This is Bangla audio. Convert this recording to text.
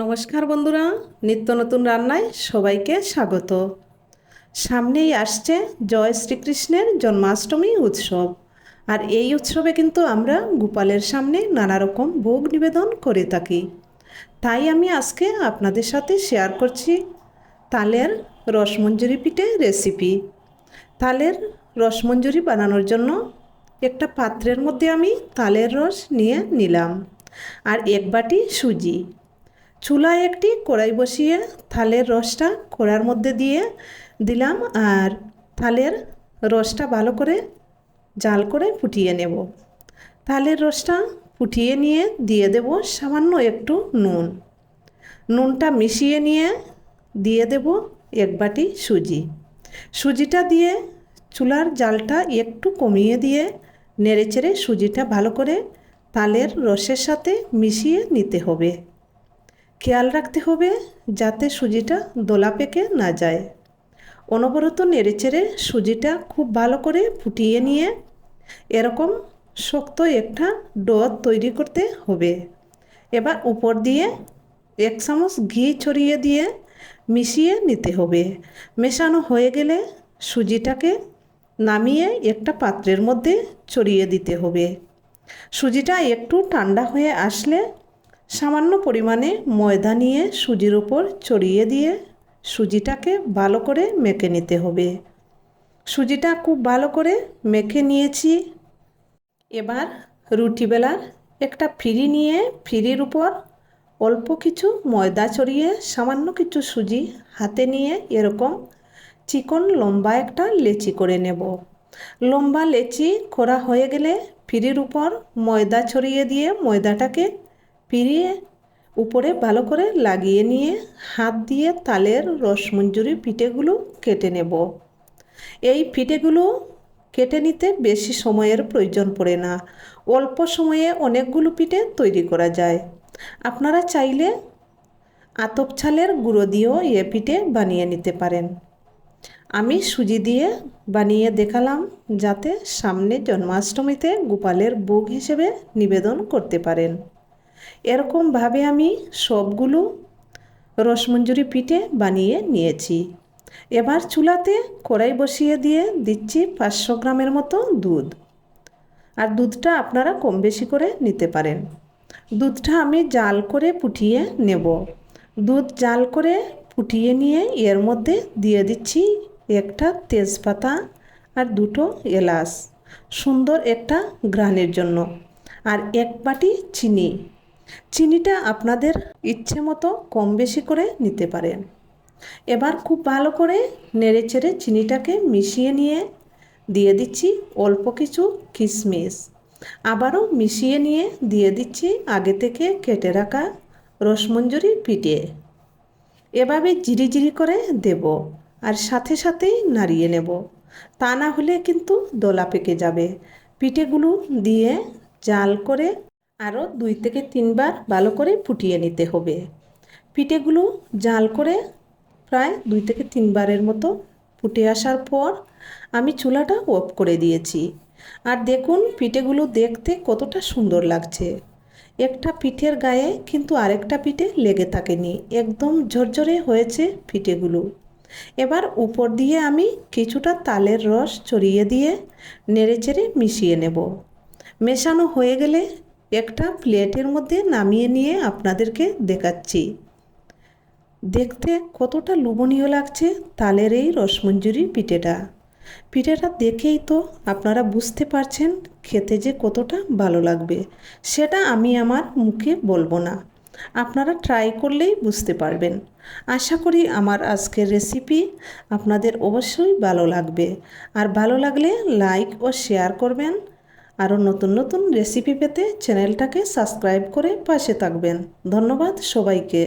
নমস্কার বন্ধুরা, নিত্য নতুন রান্নায় সবাইকে স্বাগত। সামনেই আসছে জয় শ্রীকৃষ্ণের জন্মাষ্টমী উৎসব। আর এই উৎসবে কিন্তু আমরা গোপালের সামনে নানা রকম ভোগ নিবেদন করে থাকি। তাই আমি আজকে আপনাদের সাথে শেয়ার করছি তালের রসমঞ্জুরি পিঠে রেসিপি তালের রসমঞ্জুরি বানানোর জন্য একটা পাত্রের মধ্যে আমি তালের রস নিয়ে নিলাম। আর এক বাটি সুজি। চুলায় একটি কড়াই বসিয়ে থালের রসটা কড়ার মধ্যে দিয়ে দিলাম আর থালের রসটা ভালো করে জাল করে ফুটিয়ে নেব। থালের রসটা ফুটিয়ে নিয়ে দিয়ে দেব সামান্য একটু নুন। নুনটা মিশিয়ে নিয়ে দিয়ে দেব এক বাটি সুজি। সুজিটা দিয়ে চুলার জালটা একটু কমিয়ে দিয়ে নেড়েচেড়ে সুজিটা ভালো করে তালের রসের সাথে মিশিয়ে নিতে হবে। খেয়াল রাখতে হবে যাতে সুজিটা দোলা পেকে না যায়। অনবরত নেড়েচেড়ে সুজিটা খুব ভালো করে ফুটিয়ে নিয়ে এরকম শক্ত একটা ডো তৈরি করতে হবে। এবার উপর দিয়ে এক চামচ ঘি ছড়িয়ে দিয়ে মিশিয়ে নিতে হবে। মেশানো হয়ে গেলে সুজিটাকে নামিয়ে একটা পাত্রের মধ্যে ছড়িয়ে দিতে হবে। সুজিটা একটু ঠান্ডা হয়ে আসলে সামান্য পরিমাণে ময়দা নিয়ে সুজির ওপর ছড়িয়ে দিয়ে সুজিটাকে ভালো করে মেখে নিতে হবে। সুজিটা খুব ভালো করে মেখে নিয়েছি। এবার রুটি বেলার একটা ফিরি নিয়ে ফিরির উপর অল্প কিছু ময়দা ছড়িয়ে সামান্য কিছু সুজি হাতে নিয়ে এরকম চিকন লম্বা একটা লেচি করে নেব। লম্বা লেচি করা হয়ে গেলে ফিরির উপর ময়দা ছড়িয়ে দিয়ে ময়দাটাকে পিরিয়ে উপরে ভালো করে লাগিয়ে নিয়ে হাত দিয়ে তালের রসমঞ্জুরি পিঠেগুলো কেটে নেব। এই পিঠেগুলো কেটে নিতে বেশি সময়ের প্রয়োজন পড়ে না। অল্প সময়ে অনেকগুলো পিঠে তৈরি করা যায়। আপনারা চাইলে আতপ ছালের গুঁড়ো দিয়েও এ পিঠে বানিয়ে নিতে পারেন। আমি সুজি দিয়ে বানিয়ে দেখালাম যাতে সামনে জন্মাষ্টমীতে গোপালের ভোগ হিসেবে নিবেদন করতে পারেন। এরকমভাবে আমি সবগুলো রসমঞ্জুরি পিঠে বানিয়ে নিয়েছি। এবার চুলাতে কড়াই বসিয়ে দিয়ে দিচ্ছি পাঁচশো গ্রামের মতো দুধ। আর দুধটা আপনারা কম বেশি করে নিতে পারেন। দুধটা আমি জাল করে ফুটিয়ে নেব। দুধ জাল করে ফুটিয়ে নিয়ে এর মধ্যে দিয়ে দিচ্ছি একটা তেজপাতা আর দুটো এলাচ। সুন্দর একটা গ্রানের জন্য। আর এক বাটি চিনি। চিনিটা আপনাদের ইচ্ছে মতো কম বেশি করে নিতে পারেন। এবার খুব ভালো করে নেড়ে চেড়ে চিনিটাকে মিশিয়ে নিয়ে দিয়ে দিচ্ছি অল্প কিছু কিশমিশ। আবারও মিশিয়ে নিয়ে দিয়ে দিচ্ছি আগে থেকে কেটে রাখা রসমঞ্জুরি পিঠে। এভাবে জিরি জিরি করে দেব আর সাথে সাথেই নাড়িয়ে নেব। তা না হলে কিন্তু দোলা পেকে যাবে। পিঠেগুলো দিয়ে জাল করে আরও দুই থেকে তিনবার ভালো করে ফুটিয়ে নিতে হবে। পিঠেগুলো জাল করে প্রায় দুই থেকে তিনবারের মতো ফুটে আসার পর আমি চুলাটা অফ করে দিয়েছি। আর দেখুন পিঠেগুলো দেখতে কতটা সুন্দর লাগছে। একটা পিঠের গায়ে কিন্তু আরেকটা পিঠে লেগে থাকেনি, একদম ঝরঝরে হয়েছে পিঠেগুলো। এবার উপর দিয়ে আমি কিছুটা তালের রস ছড়িয়ে দিয়ে নেড়েচেড়ে মিশিয়ে নেব। মেশানো হয়ে গেলে একটা প্লেটের মধ্যে নামিয়ে নিয়ে আপনাদেরকে দেখাচ্ছি। দেখতে কতটা লোভনীয় লাগছে তালের এই রসমঞ্জুরি পিঠেটা। পিঠেটা দেখেই তো আপনারা বুঝতে পারছেন খেতে যে কতটা ভালো লাগবে, সেটা আমি আমার মুখে বলব না। আপনারা ট্রাই করলেই বুঝতে পারবেন। আশা করি আমার আজকের রেসিপি আপনাদের অবশ্যই ভালো লাগবে। আর ভালো লাগলে লাইক ও শেয়ার করবেন। আরও নতুন নতুন রেসিপি পেতে চ্যানেলটাকে সাবস্ক্রাইব করে পাশে থাকবেন। ধন্যবাদ সবাইকে।